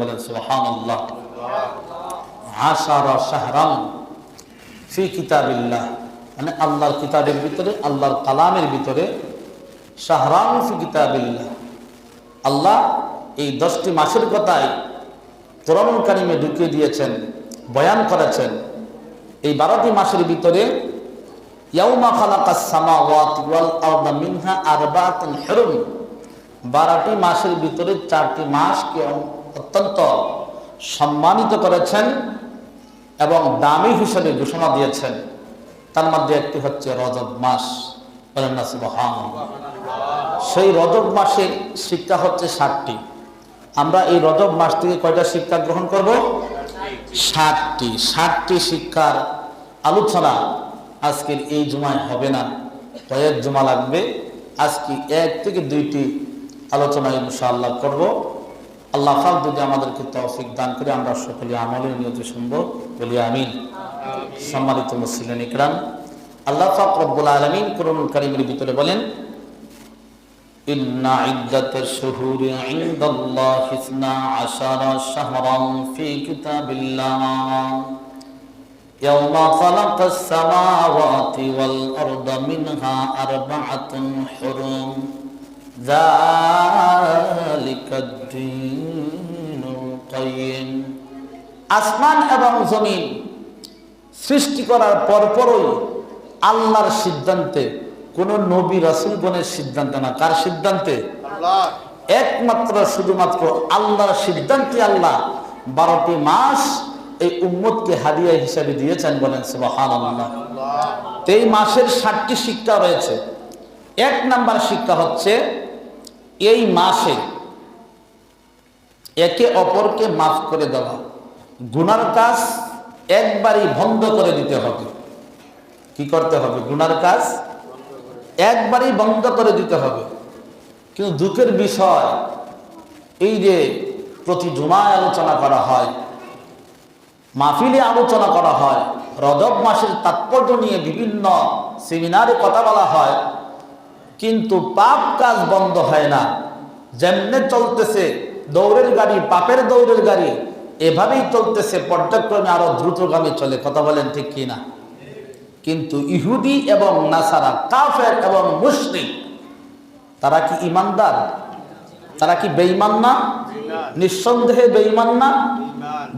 বলেন আশারা ফি কিতাবিল্লাহ। মানে আল্লাহর কিতাবের ভিতরে, আল্লাহর কালামের ভিতরে ফি কিতাবিল্লাহ। আল্লাহ এই দশটি মাসের কারিমে ঢুকিয়ে দিয়েছেন, বয়ান করেছেন। এই বারোটি মাসের ভিতরে, ইয়াউমা ওয়াল মিনহা বারোটি মাসের ভিতরে চারটি মাস মাসকে অত্যন্ত সম্মানিত করেছেন এবং দামি হিসেবে ঘোষণা দিয়েছেন। তার মধ্যে একটি হচ্ছে রজব মাস। সেই রজব মাসের শিক্ষা হচ্ছে ষাটটি আমরা এই রজব মাস থেকে কয়টা শিক্ষা গ্রহণ করব? ষাটটি ষাটটি শিক্ষার আলোচনা আজকের এই জুমায় হবে না। কয়েক জমা লাগবে। আজকে এক থেকে দুইটি আলোচনা ইনশাআল্লাহ করব। আল্লাহ পাক যদি আমাদেরকে তৌফিক দান করে আমরা সকলে আমলের নিয়ত শুনবো বলি আমিন সম্মানিত মুসলিম ইকরাম আল্লাহ পাক রব্বুল আলামিন কোরআন কারীমের ভিতরে বলেন إن عدة الشهور عند الله اثنا عشر شهرا في كتاب الله يوم خلق السماوات والأرض منها أربعة حرم ذلك الدين القيم আসমান এবং জমিন সৃষ্টি করার পরপরই আল্লাহর সিদ্ধান্তে কোন নবী রাসুলগণের সিদ্ধান্ত না। কার সিদ্ধান্তে? একমাত্র শুধুমাত্র আল্লাহর সিদ্ধান্তে আল্লাহ বারোটি মাস এই উম্মতকে হাদিয়া হিসাবে দিয়েছেন বলেন সুবাহান আল্লাহ। এই মাসের ষাটটি শিক্ষা রয়েছে। এক নাম্বার শিক্ষা হচ্ছে এই মাসে একে অপরকে মাফ করে দেওয়া। গুনার কাজ একবারই বন্ধ করে দিতে হবে। কি করতে হবে? গুনার কাজ একবারই বন্ধ করে দিতে হবে। কিন্তু দুঃখের বিষয়, এই যে প্রতি জুমায় আলোচনা করা হয়, মাহফিলে আলোচনা করা হয়, রজব মাসের তাৎপর্য নিয়ে বিভিন্ন সেমিনারে কথা বলা হয় কিন্তু পাপ কাজ বন্ধ হয় না। যেমনে চলতেছে দৌড়ের গাড়ি, পাপের দৌড়ের গাড়ি, এভাবেই চলতেছে, পর্যায়ক্রমে আরও দ্রুতগামী চলে। কথা বলেন ঠিক কিনা কিন্তু ইহুদি এবং নাসারা, কাফের এবং মুসলিম তারা কি ইমানদার? তারা কি বেঈমান না? নিঃসন্দেহে বেঈমান না?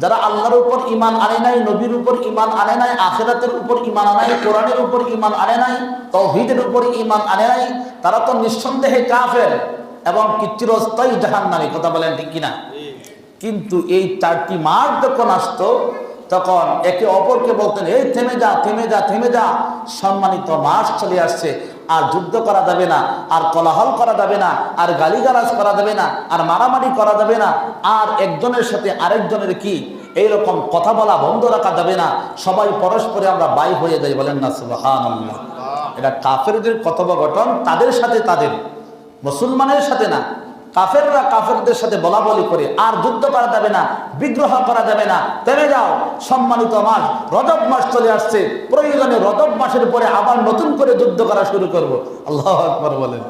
যারা আল্লাহর উপর ইমান আনে নাই, নবীর উপর ইমান আনে নাই, আখেরাতের উপর ইমান আনে নাই, কোরআনের উপর ইমান আনে নাই, তৌহিদের উপর ইমান আনে নাই, তারা তো নিঃসন্দেহে কাফের এবং চিরস্থায়ী জাহান্নামী, কথা বলেন ঠিক কিনা? কিন্তু এই চারটি মাস যখন আসতো, তখন একে অপরকে বলতেন, এই থেমে যা থেমে যা থেমে যা। সম্মানিত মাস চলে আসছে। আর যুদ্ধ করা যাবে না আর কলাহল করা যাবে না আর গালিগালাজ করা যাবে না আর মারামারি করা যাবে না আর একজনের সাথে আরেকজনের কি? এইরকম কথা বলা বন্ধ রাখা যাবে না। সবাই পরস্পরে আমরা বাই হয়ে যাই বলেন না সুবহানাল্লাহ। এটা কাফেরদের কথোপকথন তাদের সাথে তাদের মুসলমানের সাথে না। কাফেররা কাফেরদের সাথে বলা বলি করে, আর যুদ্ধ করা যাবে না বিদ্রোহ করা যাবে না। থেমে যাও, সম্মানিত মাস, রজব মাস চলে আসছে। প্রয়োজনে রজব মাসের পরে আবার নতুন করে যুদ্ধ করা শুরু করব। আল্লাহ আকবর বলেন।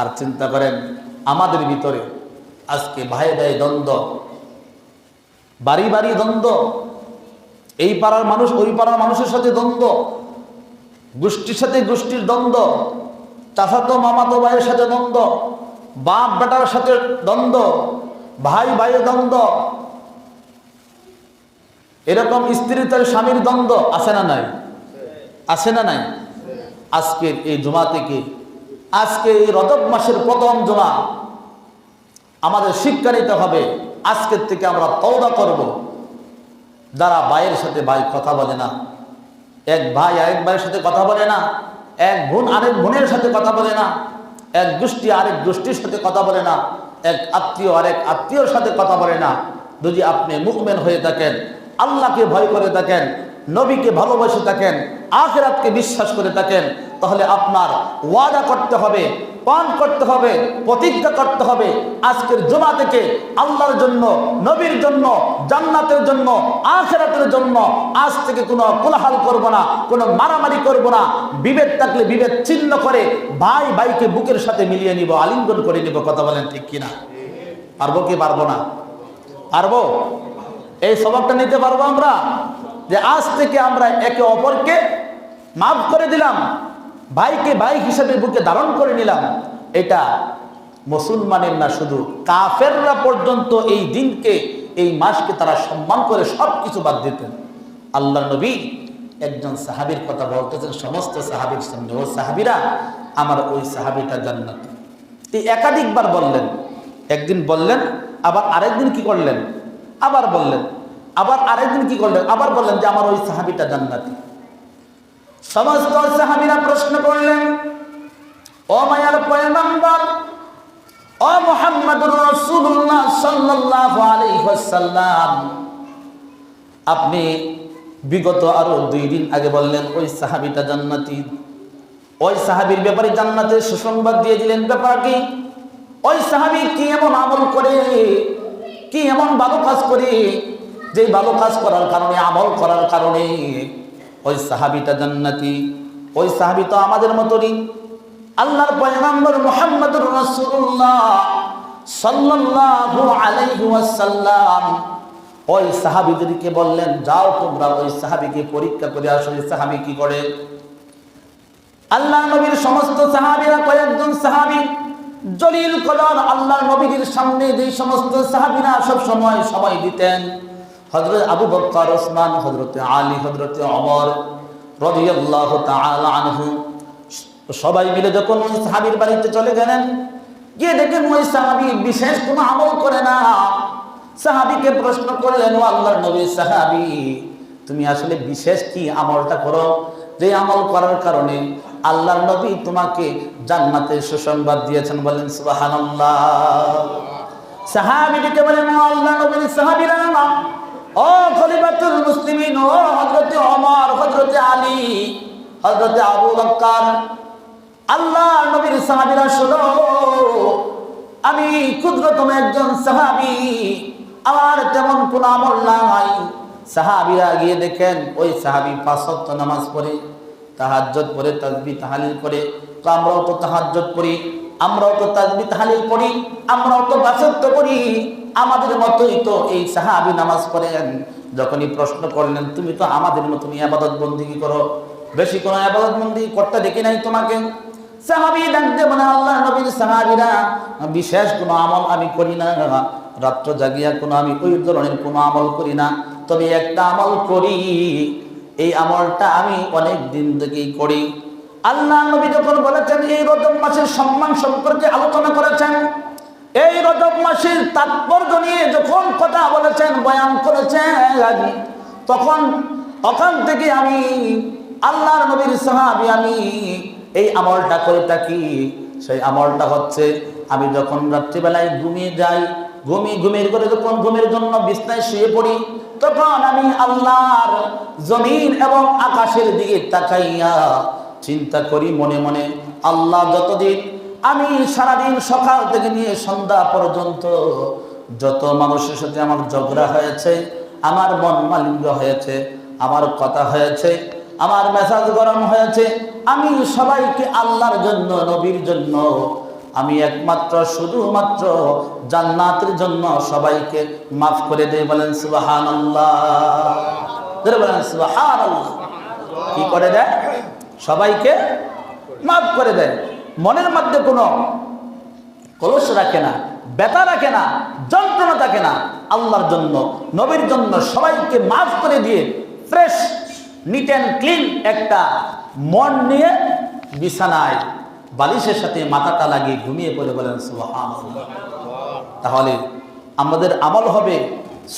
আর চিন্তা করেন, আমাদের ভিতরে আজকে ভাই ভাই দ্বন্দ্ব, বাড়ি বাড়ি দ্বন্দ্ব, এই পাড়ার মানুষ ওই পাড়ার মানুষের সাথে দ্বন্দ্ব, গোষ্ঠীর সাথে গোষ্ঠীর দ্বন্দ্ব, চাচাতো, মামাতো ভাইয়ের সাথে দ্বন্দ্ব বাপ বেটার সাথে দ্বন্দ্ব, ভাই ভাইয়ের দ্বন্দ্ব, এরকম স্ত্রী তার স্বামীর দ্বন্দ্ব আছে না নাই? আছে না নাই? আজকের এই জমা থেকে, আজকে এই রজব মাসের প্রথম জমা আমাদের শিক্ষা নিতে হবে, আজকের থেকে আমরা তওবা করব। যারা ভাইয়ের সাথে ভাই কথা বলে না, এক ভাই আরেক ভাইয়ের সাথে কথা বলে না, এক বোন আরেক বোনের সাথে কথা বলে না এক গোষ্ঠী আরেক গোষ্ঠীর সাথে কথা বলে না, এক আত্মীয় আরেক আত্মীয়র সাথে কথা বলে না। যদি আপনি মুখমেন হয়ে থাকেন, আল্লাহকে ভয় করে থাকেন, নবীকে ভালোবাসে থাকেন, আখেরাতকে বিশ্বাস করে থাকেন তাহলে আপনার ওয়াদা করতে হবে, পান করতে হবে, প্রতিজ্ঞা করতে হবে। আজকের জমা থেকে আল্লাহর জন্য, নবীর জন্য, জান্নাতের জন্য, আখেরাতের জন্য আজ থেকে কোনো কোলাহাল করব না, কোনো মারামারি করব না। বিভেদ থাকলে বিভেদ চিহ্ন করে ভাই ভাইকে বুকের সাথে মিলিয়ে নিব, আলিঙ্গন করে নিব, কথা বলেন ঠিক কিনা? পারব কি পারব না? পারব? এই সবকটা নিতে পারব আমরা? যে আজ থেকে আমরা একে অপরকে মাফ করে দিলাম। ভাইকে ভাই হিসেবে বুকে ধারণ করে নিলাম। এটা মুসলমানের না, শুধু কাফেররা পর্যন্ত এই দিনকে, এই মাসকে তারা সম্মান করে সব কিছু বাদ দিতেন। আল্লাহ নবী একজন সাহাবীর কথা বলতেছেন, সমস্ত সাহাবীর সামনে, ও সাহাবিরা, আমার ওই সাহাবিটা জান্নাত। তিনি একাধিকবার বললেন। একদিন বললেন, আবার আরেকদিন কি করলেন? আবার বললেন, আবার আরেকদিন কি করলেন? আবার বললেন যে, আমার ওই সাহাবীটা জান্নাতি। সমস্ত সাহাবিরা প্রশ্ন করলেন, ও মায়ার পয়গম্বর, ও মুহাম্মদুর রাসূলুল্লাহ সাল্লাল্লাহু আলাইহি ওয়াসাল্লাম, আপনি বিগত আরও দুই দিন আগে বললেন, ওই সাহাবিটা জান্নাতি। ওই সাহাবীর ব্যাপারে জান্নাতের সুসংবাদ দিয়ে দিলেন, ব্যাপার কি? ওই সাহাবী কি এমন আমল করে, কি এমন ভালো কাজ করে যে ভালো কাজ করার কারণে, আমল করার কারণে ওই সাহাবীটা জান্নাতি, ওই সাহাবী তো আমাদের মতনই। আল্লাহর পয়গম্বর মুহাম্মদুর রাসূলুল্লাহ সাল্লাল্লাহু আলাইহি ওয়াসাল্লাম ওই সাহাবীদেরকে বললেন, যাও তোমরা ওই সাহাবীকে পরীক্ষা করে আসো ওই সাহাবী কি করে? আল্লাহ নবীর সমস্ত সাহাবীরা কয়েকজন সাহাবী, জলিল কদর আল্লাহ নবীর সামনে যে সমস্ত সাহাবীরা সব সময় সময় দিতেন হযরত আবু বকর ওসমান, হযরত আলী, হযরত ওমর রাদিয়াল্লাহু তাআলা আনহু সবাই মিলে যখন ওই সাহাবীর বাড়িতে চলে গেলেন, গিয়ে দেখেন ওই সাহাবী বিশেষ কোনো আমল করে না। সাহাবিকে প্রশ্ন করলেন, ও আল্লাহর নবী সাহাবি, তুমি আসলে বিশেষ কি আমলটা করো? যে আমল করার কারণে আল্লাহর নবী তোমাকে জান্নাতের সুসংবাদ দিয়েছেন বলেন, সুবহানাল্লাহ। সাহাবীকে বলেন আল্লাহ নবীর সাহাবীরা ও খলিফাতুল মুসলিমিন, ও হযরত ওমর, হযরত আলী, হযরত আবু বকর আল্লাহ নবীর সাহাবীরা, শোনো, আমি ক্ষুদ্রতম একজন সাহাবী, আমার তেমন কোন আমল নাই। সাহাবীরা গিয়ে দেখেন, ওই সাহাবী পাঁচ নামাজ পড়ে, তাহাজ্জুদ পড়ে তাজবি তাহলিল করে। তো আমরাও তো তাহাজ্জুদ পড়ি, আমরাও তো তাজবি তাহলিল পড়ি, আমরাও তো বাসত্ব করি আমাদের মতোই তো এই সাহাবী নামাজ পড়েন। যখনই প্রশ্ন করলেন, তুমি তো আমাদের মতনই আবাদত বন্দিগি করো? বেশি কোনো আবাদত বন্দি করতে দেখি নাই তোমাকে? সাহাবি ডাকতে মানে আল্লাহ নবীর সাহাবিরা, বিশেষ কোনো আমল আমি করি না। রাত্র জাগিয়া কোনো আমি ওই ধরনের কোনো আমল করি না। তবে একটা আমল করি। এই আমলটা আমি অনেক দিন থেকেই করি। আল্লাহ নবী যখন বলেছেন, এই রজব মাসের সম্মান সম্পর্কে আলোচনা করেছেন এই রজব মাসের তাৎপর্য নিয়ে যখন কথা বলেছেন, বয়ান করেছেন, তখন ওখান থেকে আমি আল্লাহর নবীর সাহাবি, আমি এই আমলটা করে থাকি। সেই আমলটা হচ্ছে, আমি যখন রাত্রিবেলায় ঘুমিয়ে যাই ঘুমিয়ে ঘুমিয়ে করে যখন ঘুমের জন্য বিছনায় শুয়ে পড়ি, তখন আমি আল্লাহর জমিন এবং আকাশের দিকে তাকাইয়া চিন্তা করি, মনে মনে আল্লাহ যতদিন আমি সারাদিন সকাল থেকে নিয়ে সন্ধ্যা পর্যন্ত যত মানুষের সাথে আমার ঝগড়া হয়েছে, আমার মন মালিন্য হয়েছে, আমার কথা হয়েছে, আমার মেসাজ গরম হয়েছে, আমি সবাইকে আল্লাহর জন্য, নবীর জন্য, আমি একমাত্র, শুধুমাত্র জান্নাতের জন্য সবাইকে মাফ করে দেই বলেন সুবাহান বলেন সুবাহান কি করে দেয়? সবাইকে মাফ করে দেয়। মনের মধ্যে কোনো কলস রাখে না, ব্যথা রাখে না, যন্ত্রণা থাকে না। আল্লাহর জন্য, নবীর জন্য সবাইকে মাফ করে দিয়ে ফ্রেশ নিট অ্যান্ড ক্লিন একটা মন নিয়ে বিছানায় বালিশের সাথে মাথাটা লাগিয়ে ঘুমিয়ে পড়ে বলেন তাহলে আমাদের আমল হবে,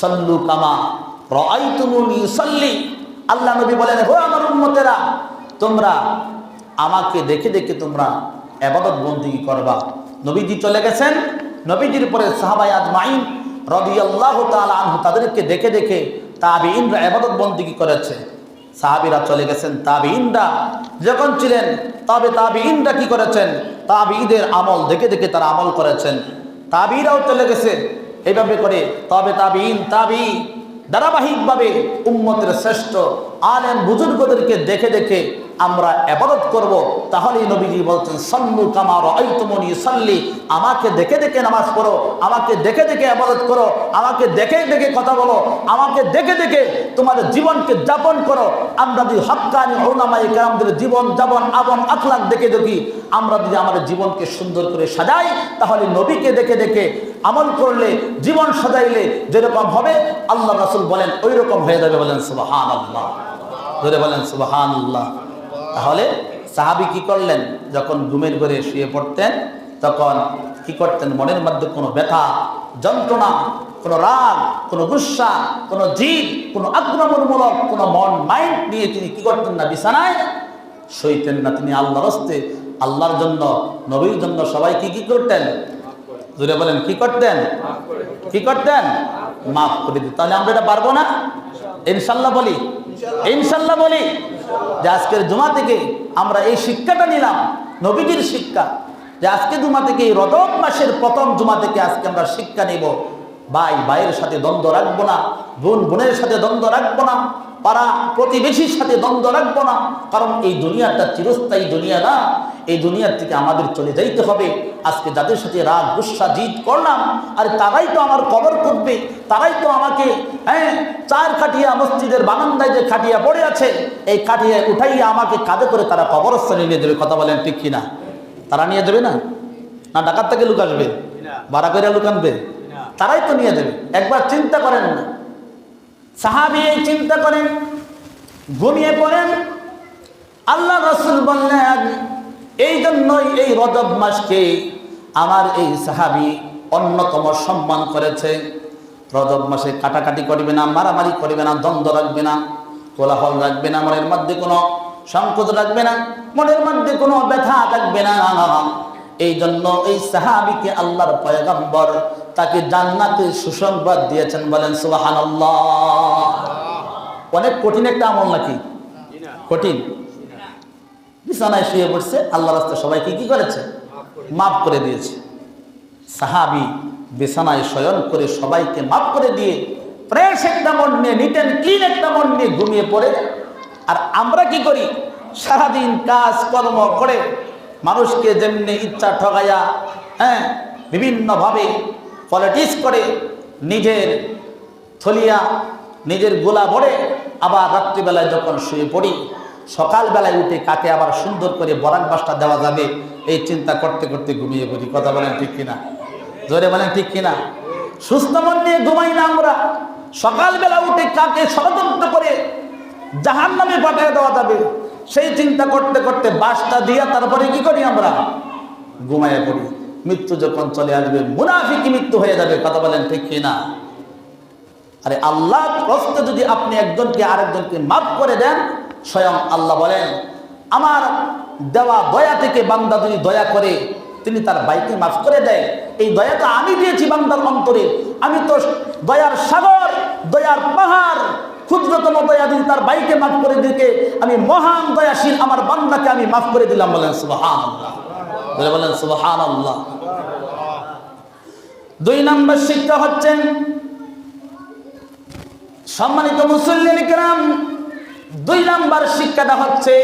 সল্লু কামা ইউসাল্লি। আল্লাহ নবী বলেন, হো আমার উম্মতেরা, তোমরা আমাকে দেখে দেখে তোমরা এবাদত বন্দি করবা। নবীজি চলে গেছেন। নবীজির পরে সাহাবাই আজমাইন রাদিয়াল্লাহু তাআলা আনহু তাদেরকে দেখে দেখে তাবিঈনরা এবাদত বন্দিগি করেছে। সাহাবিরা চলে গেছেন। তাবিঈনরা যখন ছিলেন, তবে তাবি তাবিঈনরা কি করেছেন? তাবিঈদের আমল দেখে দেখে তারা আমল করেছেন। তাবিরাও চলে গেছে। এইভাবে করে তবে তাবিঈন তাবি ধারাবাহিকভাবে উম্মতের শ্রেষ্ঠ আলেম বুজুর্গদেরকে দেখে দেখে আমরা আবাদত করব, তাহলেই নবীজি বলছেন, সল্লু কামার ঐতমনি সল্লি আমাকে দেখে দেখে নামাজ পড়ো, আমাকে দেখে দেখে আবাদত করো, আমাকে দেখে দেখে কথা বলো, আমাকে দেখে দেখে তোমাদের জীবনকে যাপন করো। আমরা যদি হক্কানি ওলামাই কেরামদের জীবন, যাপন আবন আখলাক দেখে দেখি, আমরা যদি আমাদের জীবনকে সুন্দর করে সাজাই, তাহলে নবীকে দেখে দেখে আমল করলে, জীবন সাজাইলে যেরকম হবে, আল্লাহ রাসুল বলেন ওই রকম হয়ে যাবে বলেন সুবাহান আল্লাহ ধরে বলেন সুবাহান আল্লাহ তাহলে সাহাবি কি করলেন? যখন ঘুমের ঘরে শুয়ে পড়তেন, তখন কি করতেন? মনের মধ্যে কোনো ব্যথা, যন্ত্রণা, কোনো রাগ, কোনো গুসা, কোনো জিদ, কোনো আক্রমণমূলক, কোনো মন মাইন্ড নিয়ে তিনি কি করতেন না? বিছানায় সইতেন না তিনি আল্লাহর হস্তে। আল্লাহর জন্য, নবীর জন্য সবাই কি কি করতেন? জুড়ে বলেন, কি করতেন? কি করতেন? মাফ করে দিত তাহলে আমরা এটা পারব না? ইনশাল্লাহ বলি। ইনশাল্লাহ বলি। যে আজকের জুমা থেকে আমরা এই শিক্ষাটা নিলাম, নবীজির শিক্ষা। যে আজকে জুমা থেকে এই রজব মাসের প্রথম জুমা থেকে আজকে আমরা শিক্ষা নিব। ভাই ভাইয়ের সাথে দ্বন্দ্ব রাখব না বোন বোনের সাথে দ্বন্দ্ব রাখব না পাড়া প্রতিবেশীর সাথে দ্বন্দ্ব রাখব না কারণ এই দুনিয়াটা চিরস্থায়ী দুনিয়া না এই দুনিয়ার থেকে আমাদের চলে যাইতে হবে। আজকে যাদের সাথে রাগ গুসা জিত করলাম আর তারাই তো আমার কবর করবে তারাই তো আমাকে হ্যাঁ চার খাটিয়া মসজিদের বারান্দায় যে খাটিয়া পড়ে আছে এই খাটিয়া উঠাইয়া আমাকে কাঁধে করে তারা কবরস্থানে নিয়ে দেবে কথা বলেন ঠিক কিনা? তারা নিয়ে দেবে না? না ডাকাত থেকে লুক আসবে ভাড়া করে লুক আনবে তারাই তো নিয়ে দেবে একবার চিন্তা করেন না। সাহাবি এই চিন্তা করেন, ঘুমিয়ে পড়েন। আল্লাহ রসুল বললেন, এই জন্যই এই রজব মাসকে আমার এই সাহাবি অন্যতম সম্মান করেছে। রজব মাসে কাটাকাটি করবে না, মারামারি করবে না, দ্বন্দ্ব রাখবে না, কোলাহল রাখবে না, মনের মধ্যে কোনো সংকোচ রাখবে না, মনের মধ্যে কোনো ব্যথা থাকবে না। এই জন্য এই সাহাবিকে আল্লাহর পয়গম্বর তাকে জান্নাতে সুসংবাদ দিয়েছেন, বলেন সুবাহান অনেক কঠিন একটা আমল নাকি? কঠিন। বিছানায় শুয়ে পড়ছে আল্লাহ রাস্তা সবাইকে কি করেছে? মাফ করে দিয়েছে। সাহাবি বিছানায় শয়ন করে সবাইকে মাফ করে দিয়ে ফ্রেশ একটা মন নিয়ে অ্যান্ড ক্লিন একটা মন নিয়ে ঘুমিয়ে পড়ে। আর আমরা কি করি? সারাদিন কাজ, কর্ম করে মানুষকে যেমনি ইচ্ছা ঠগাইয়া হ্যাঁ বিভিন্নভাবে পলিটিক্স করে নিজের থলিয়া, নিজের গোলা ভরে আবার রাত্রিবেলায় যখন শুয়ে পড়ি, সকালবেলায় উঠে কাকে আবার সুন্দর করে বরাক বাসটা দেওয়া যাবে, এই চিন্তা করতে করতে ঘুমিয়ে পড়ি। কথা বলেন ঠিক কিনা? জোরে বলেন ঠিক কিনা? সুস্থ মন নিয়ে ঘুমাই না আমরা। সকালবেলা উঠে কাকে ষড়যন্ত্র করে জাহান নামে পাঠিয়ে দেওয়া যাবে, সেই চিন্তা করতে করতে বাসটা দিয়া তারপরে কি করি আমরা? ঘুমাইয়া পড়ি। মৃত্যু যখন চলে আসবে মুনাফিকি মৃত্যু হয়ে যাবে, কথা বলেন ঠিক কিনা? আরে আল্লাহ প্রশ্নে যদি আপনি একজনকে আরেকজনকে মাফ করে দেন, স্বয়ং আল্লাহ বলেন, আমার দেওয়া দয়া থেকে বান্দা যদি দয়া করে, তিনি তার বাইকে মাফ করে দেয়। এই দয়াটা আমি দিয়েছি বান্দার অন্তরে। আমি তো দয়ার সাগর, দয়ার পাহাড়, ক্ষুদ্রতম দয়া যদি তার বাইকে মাফ করে দিকে আমি মহান দয়াশীল আমার বান্দাকে আমি মাফ করে দিলাম বলেন আল্লাহ বলে বলেন সুবাহান আল্লাহ দুই নম্বর শিক্ষা হচ্ছেন সম্মানিত মুসল্লিন কেরাম, দুই নাম্বার শিক্ষাটা হচ্ছে,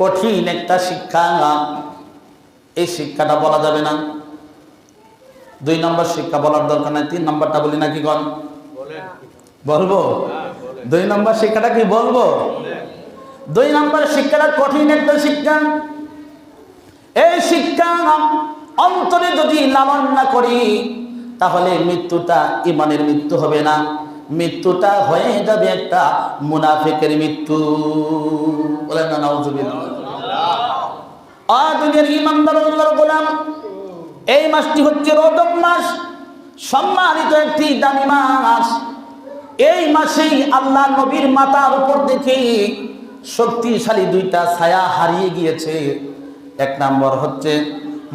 কঠিন একটা শিক্ষা। এই শিক্ষাটা বলা যাবে না। দুই নম্বর শিক্ষা বলার দরকার নাই, তিন নম্বরটা বলি নাকি গণ বলব? দুই নম্বর শিক্ষাটা কি বলব? দুই নম্বর শিক্ষাটা কঠিন একটা শিক্ষা। এই শিক্ষা অন্তরে যদি লালন না করি, তাহলে মৃত্যুটা ইমানের মৃত্যু হবে না। মৃত্যুটা হয়ে যাবে একটা মুনাফিকের মৃত্যু। বলেন না ইমানদার গোলাম, এই মাসটি হচ্ছে রজব মাস। সম্মানিত একটি দামি মাস। এই মাসেই আল্লাহ নবীর মাতার উপর দেখে শক্তিশালী দুইটা ছায়া হারিয়ে গিয়েছে। এক নম্বর হচ্ছে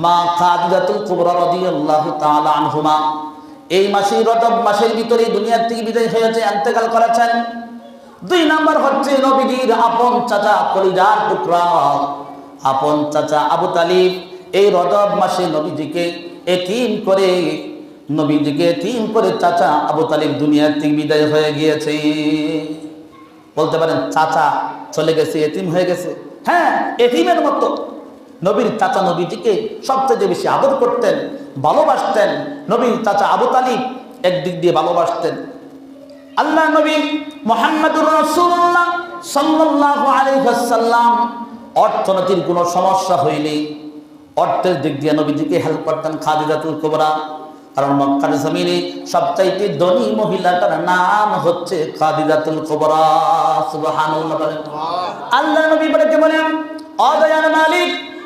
মা খাদিজাতুল কুবরা রাদিয়াল্লাহু তাআলা আনহুমা। এই মাসেই রজব মাসের ভিতরে দুনিয়ার থেকে বিদায় হয়েছে ইন্তেকাল করেছেন। দুই নাম্বার হচ্ছে নবীজির আপন চাচা কলিজার টুকরা। আপন চাচা আবু তালিব, এই রজব মাসে নবীজিকে এতিম করে, নবীজিকে এতিম করে চাচা আবু তালিব দুনিয়ার থেকে বিদায় হয়ে গিয়েছে। বলতে পারেন, চাচা চলে গেছে, এতিম হয়ে গেছে। হ্যাঁ এতিমের মতো। নবীর চাচা নবীটিকে সবচেয়ে বেশি আদর করতেন ভালোবাসতেন। নবীর চাচা আবু তালিব একদিক দিয়ে ভালোবাসতেন। আল্লাহ নবী মোহাম্মদুর রসুল্লাহ সাল্লাল্লাহু আলাইহি ওয়াসাল্লাম অর্থনীতির কোনো সমস্যা হইলে অর্থের দিক দিয়ে নবীজিকে হেল্প করতেন খাদিজাতুল কুবরা। কারণ মক্কার জমিনে সবচাইতে ধনী মহিলাটার নাম হচ্ছে খাদিজাতুল কুবরা। সুবহানাল্লাহ আল্লাহ নবী বলে কে বলেন অদয়ার মালিক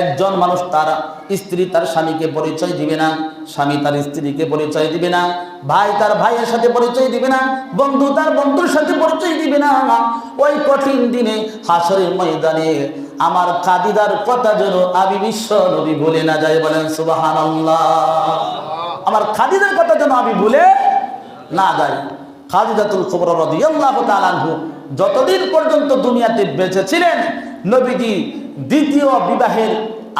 একজন মানুষ তার স্ত্রী তার স্বামীকে পরিচয় দিবে না, স্বামী তার স্ত্রীকে পরিচয় দিবে না, ভাই তার ভাইয়ের সাথে পরিচয় দিবে না, বন্ধু তার বন্ধুর সাথে পরিচয় দিবে না। ওই কঠিন দিনে হাসরের ময়দানে আমার কাদিদার কথা যেন আমি বিশ্ব নবী বলে না যায় বলেন সুবাহান আমার খাদিদার কথা যেন আমি ভুলে না যাই। খাদিজাতুল খবর রাদিয়াল্লাহু যতদিন পর্যন্ত দুনিয়াতে বেঁচে ছিলেন, নবীজি দ্বিতীয় বিবাহের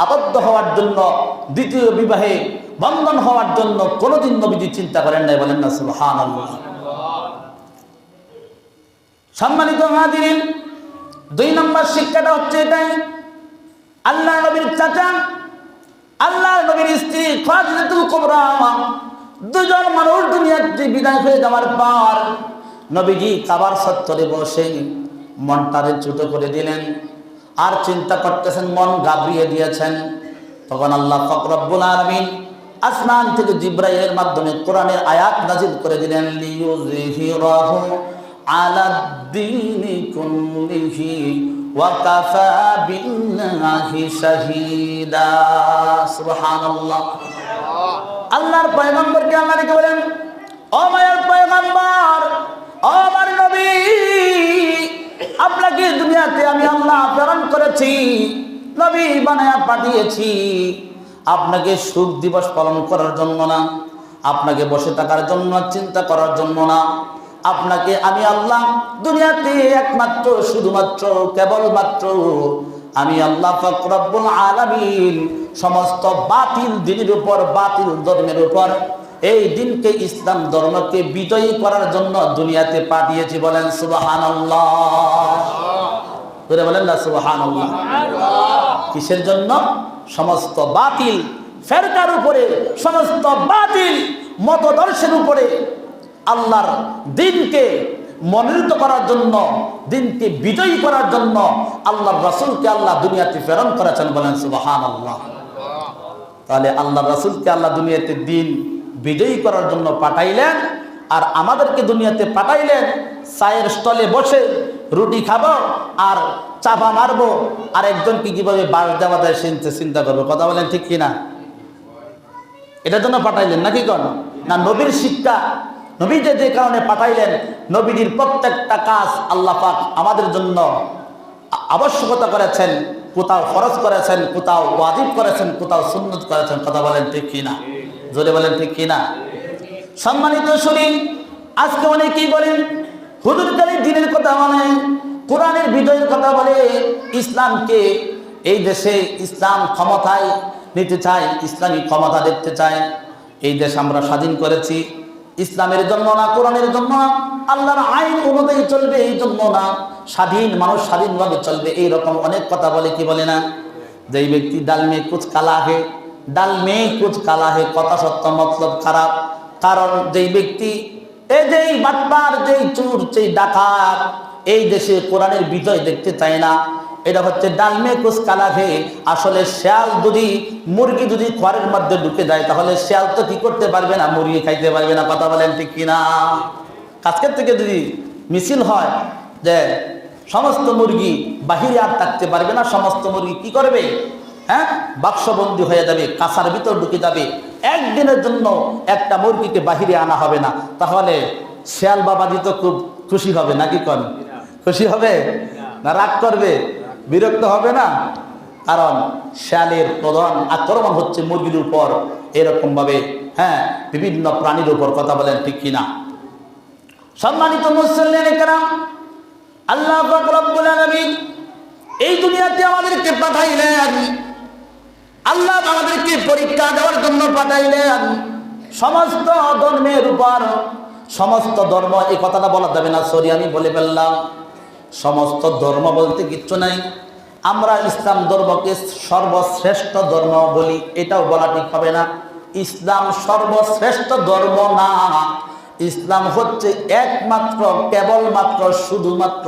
আবদ্ধ হওয়ার জন্য, দ্বিতীয় বিবাহে বন্ধন হওয়ার জন্য কোনোদিন নবীজি চিন্তা করেন নাই, বলেন না, সুবহানাল্লাহ। সম্মানিত হাজিরিন দুই নম্বর শিক্ষাটা হচ্ছে এটাই, আল্লাহ নবীর চাচা, আল্লাহ নবীর স্ত্রী খাদিজাতুল কুবরা দুজন মানুষ দুনিয়াতে বিদায় হয়ে যাওয়ার পর নবীজি কাবার সত্তরে বসে মনটারে ছোট করে দিলেন। আর চিন্তা করতেছেন, মন গাবড়িয়ে দিয়েছেন। তখন আল্লাহ ফকরব্বুল আলমিন আসমান থেকে জিব্রাইলের মাধ্যমে কোরআনের আয়াত নাজিল করে দিলেন আল্লাহর পয়গম্বরকে আল্লাহ বলেন, ও পয়গম্বর, ও নবী আপনাকে দুনিয়াতে আমি আল্লাহ প্রেরণ করেছি, নবী বানায়া পাঠিয়েছি। আপনাকে সুখ দিবস পালন করার জন্য না, আপনাকে বসে থাকার জন্য, চিন্তা করার জন্য না। আপনাকে আমি আল্লাহ দুনিয়াতে একমাত্র, শুধুমাত্র, কেবলমাত্র আমি আল্লাহ ফকরব্বুল আলামিন, সমস্ত বাতিল দিনের উপর, বাতিল ধর্মের উপর এই দিনকে ইসলাম ধর্মকে বিজয়ী করার জন্য দুনিয়াতে পাঠিয়েছি বলেন সুবাহান বলেন না সুবাহান কিসের জন্য? সমস্ত বাতিল, ফেরকার উপরে, সমস্ত বাতিল, মতদর্শের উপরে আল্লাহর দিনকে মনোনীত করার জন্য, দিনকে বিজয়ী করার জন্য আল্লাহ রসুলকে আল্লাহ দুনিয়াতে প্রেরণ করেছেন বলেন সুবাহান আল্লাহ তাহলে আল্লাহ রসুলকে আল্লাহ দুনিয়াতে দিন বিজয়ী করার জন্য পাঠাইলেন, আর আমাদেরকে দুনিয়াতে পাঠাইলেন, চায়ের স্টলে বসে রুটি খাব আর চাপা মারবো, আর একজনকে কীভাবে বাস দেওয়া যায় চিন্তা চিন্তা করব, কথা বলেন ঠিক কিনা? এটার জন্য পাঠাইলেন নাকি কন? না, নবীর শিক্ষা নবী যে যে কারণে পাঠাইলেন, নবীজির প্রত্যেকটা কাজ আল্লাহ পাক আমাদের জন্য আবশ্যকতা করেছেন, কোথাও খরচ করেছেন, কোথাও ওয়াজিব করেছেন, কোথাও সুন্নত করেছেন, কথা বলেন ঠিক কিনা? জোরে বলেন ঠিক কিনা? সম্মানিত শুনি আজকে অনেকেই বলেন হুজুরকারী দিনের কথা বলে কোরআনের বিজয়ের কথা বলে ইসলামকে এই দেশে ইসলাম ক্ষমতায় নিতে চায়, ইসলামী ক্ষমতা দেখতে চায়। এই দেশ আমরা স্বাধীন করেছি। ইসলামের জন্য না, কোরআনের জন্য না, আল্লাহর আইন অনুযায়ী চলবে এই জন্য না, স্বাধীন মানুষ স্বাধীনভাবে চলবে এই রকম অনেক কথা বলে, কি বলে না? যেই ব্যক্তি ডাল মে কুচ কালা হে ডাল মে কুচ কালা হে, কথা সত্য, মতলব খারাপ। কারণ যেই ব্যক্তি এই যেই বাটবার যেই চুর, যেই ডাকাত, এই দেশে কোরআনের বিজয় দেখতে চায় না। এটা হচ্ছে ডালমে কুচ কালাভে আসলে শেয়াল যদি, মুরগি যদি ঘরের মধ্যে ঢুকে যায়, তাহলে শেয়াল তো কি করতে পারবে না? মুরগি খাইতে পারবে না, কথা বলেন ঠিক কিনা? আজকের থেকে যদি মিছিল হয় যে, সমস্ত মুরগি বাহিরে আর থাকতে পারবে না, সমস্ত মুরগি কি করবে? হ্যাঁ? বাক্সবন্দি হয়ে যাবে কাঁচার ভিতর ঢুকে যাবে। একদিনের জন্য একটা মুরগিকে বাহিরে আনা হবে না। তাহলে শেয়াল বাবাজি তো খুব খুশি হবে, নাকি কন? খুশি হবে? না রাগ করবে? বিরক্ত হবে না? কারণ শেয়ালের প্রধান আক্রমণ হচ্ছে মুরগির উপর। এরকম ভাবে হ্যাঁ বিভিন্ন প্রাণীর উপর কথা বলেন, ঠিক কিনা? সম্মানিত মুসল্লিন একরাম আল্লাহ এই দুনিয়াতে আমাদেরকে পাঠাইলেন। আল্লাহ আমাদেরকে পরীক্ষা দেওয়ার জন্য পাঠাইলেন। সমস্ত ধর্মের উপর, সমস্ত ধর্ম, এই কথাটা বলা যাবে না, সরি, আমি বলে ফেললাম। সমস্ত ধর্ম বলতে কিচ্ছু নাই। আমরা ইসলাম ধর্মকে সর্বশ্রেষ্ঠ ধর্ম বলি, এটাও বলা ঠিক হবে না। ইসলাম সর্বশ্রেষ্ঠ ধর্ম না। ইসলাম হচ্ছে একমাত্র, কেবলমাত্র, শুধুমাত্র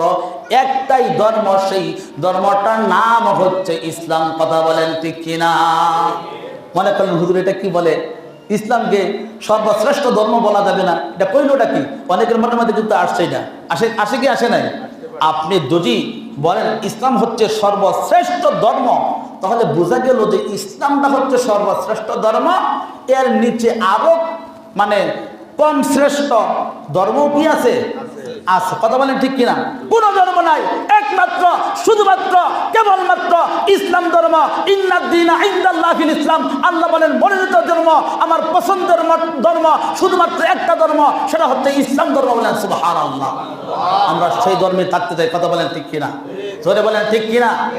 একটাই ধর্ম সেই ধর্মটার নাম হচ্ছে ইসলাম। কথা বলেন ঠিক কিনা? মনে করেন হুজুর, এটা কি বলে? ইসলামকে সর্বশ্রেষ্ঠ ধর্ম বলা যাবে না। এটা কইলটা কি? অনেকের মনের মধ্যে কিন্তু আসছেই না। আসে আসে কি, আসে নাই? আপনি যদি বলেন, ইসলাম হচ্ছে সর্বশ্রেষ্ঠ ধর্ম, তাহলে বোঝা গেল যে ইসলামটা হচ্ছে সর্বশ্রেষ্ঠ ধর্ম। এর নিচে আরও মানে কম শ্রেষ্ঠ ধর্ম কি আছে? আছে। কথা বলেন ঠিক কিনা? কোন ধর্ম নাই। একমাত্র, শুধুমাত্র, কেবলমাত্র ইসলাম ধর্ম। ইন্নাদ্দিনা ইসলাম। আল্লাহ বলেন মনোনীত ধর্ম, আমার পছন্দের ধর্ম শুধুমাত্র একটা ধর্ম, সেটা হচ্ছে ইসলাম ধর্ম বলেন সুবহানাল্লাহ। আমরা সেই ধর্মে থাকতে চাই। কথা বলেন ঠিক কিনা? বলেন ঠিক কিনা?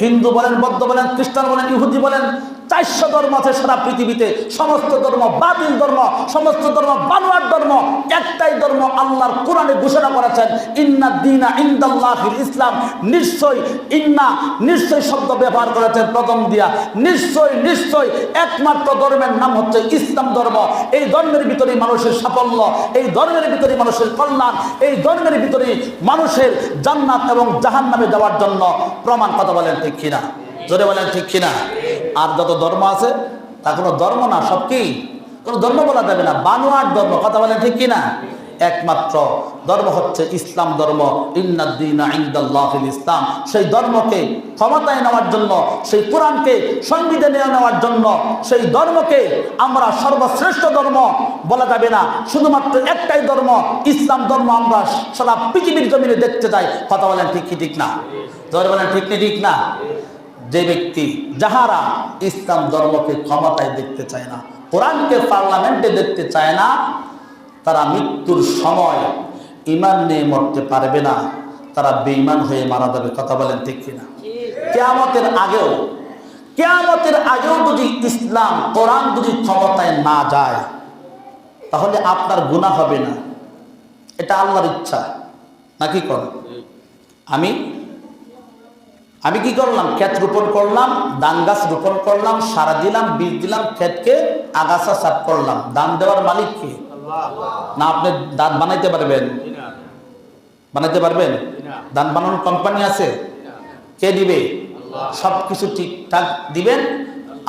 হিন্দু বলেন, বৌদ্ধ বলেন, খ্রিস্টান বলেন, ইহুদি বলেন চারশো ধর্ম আছে সারা পৃথিবীতে। সমস্ত ধর্ম বাতিল ধর্ম, সমস্ত ধর্ম বানোয়ার ধর্ম। একটাই ধর্ম আল্লাহর কোরআনে ঘোষণা করেছেন, ইন্না দিনা ইন্দাল্লাহিল ইসলাম। নিশ্চয়, ইন্না, নিশ্চয় শব্দ ব্যবহার করেছেন প্রথম দিয়া। নিশ্চয় নিশ্চয়, একমাত্র ধর্মের নাম হচ্ছে ইসলাম ধর্ম। এই ধর্মের ভিতরে মানুষের সাফল্য, এই ধর্মের ভিতরে মানুষের কল্যাণ, এই ধর্মের ভিতরে মানুষের জান্নাত এবং জাহান্নামে যাওয়ার জন্য প্রমাণ কথা বলেন ঠিক কিনা? জোরে বলেন ঠিক কিনা? আর যত ধর্ম আছে তা কোনো ধর্ম না, সব কি? কোনো ধর্ম বলা যাবে না বানোয়ার ধর্ম, কথা বলেন ঠিক কিনা? একমাত্র ধর্ম হচ্ছে ইসলাম ধর্ম ইসলাম। সেই ধর্মকে ক্ষমতায় নেওয়ার জন্য, সেই কোরআনকে সংবিধানে নেওয়ার জন্য, সেই ধর্মকে আমরা সর্বশ্রেষ্ঠ ধর্ম বলা যাবে না। শুধুমাত্র একটাই ধর্ম, ইসলাম ধর্ম আমরা সারা পৃথিবীর জমিনে দেখতে চাই। কথা বলেন ঠিক কি, ঠিক না? ধরে বলেন ঠিক ঠিক না? যে ব্যক্তি যাহারা ইসলাম ধর্মকে ক্ষমতায় দেখতে চায় না, কোরআনকে পার্লামেন্টে দেখতে চায় না, তারা মৃত্যুর সময় ইমান নিয়ে মরতে পারবে না। তারা বেঈমান হয়ে মারা যাবে, কথা বলেন ঠিক কিনা? কেয়ামতের আগেও কেয়ামতের আগেও যদি ইসলাম, কোরআন যদি ক্ষমতায় না যায়, তাহলে আপনার গুণা হবে না। এটা আল্লাহর ইচ্ছা। নাকি কর? আমি আমি কি করলাম? ক্ষেত রোপণ করলাম, ধান গাছ রোপণ করলাম, সারা দিলাম, বীজ দিলাম, ক্ষেতকে আগাছা সাফ করলাম। দান দেওয়ার মালিক কি? না, আপনি দাঁত বানাইতে পারবেন। বানাইতে পারবেন? দান বানানোর কোম্পানি আছে? কে দিবে? সব কিছু ঠিকঠাক দিবেন?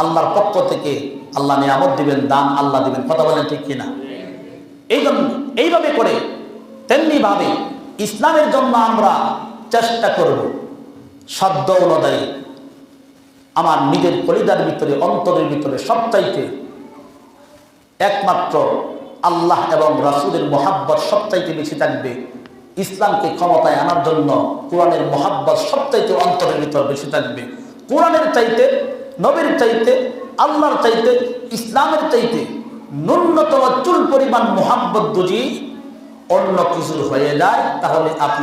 আল্লাহর পক্ষ থেকে আল্লাহ নিয়ামত দিবেন, দান আল্লাহ দিবেন। কথা বলেন ঠিক কিনা? এই জন্য, এইভাবে করে তেমনি ভাবে ইসলামের জন্য আমরা চেষ্টা করব। শব্দ অনুযায়ী আমার নিজের পরিদার ভিতরে, অন্তরের ভিতরে সবচাইতে একমাত্র আল্লাহ এবং রাসুলের মোহাব্বত সবচাইতে বেশি থাকবে। ইসলামকে ক্ষমতায় আনার জন্য কোরআনের মোহাব্বত সবচাইতে অন্তরের ভিতর বেশি থাকবে। কোরআনের চাইতে, নবীর চাইতে, আল্লাহর চাইতে, ইসলামের চাইতে ন্যূনতম চুল পরিমাণ মোহাব্বত যদি অন্য কিছুর হয়ে যায়, তাহলে আপনি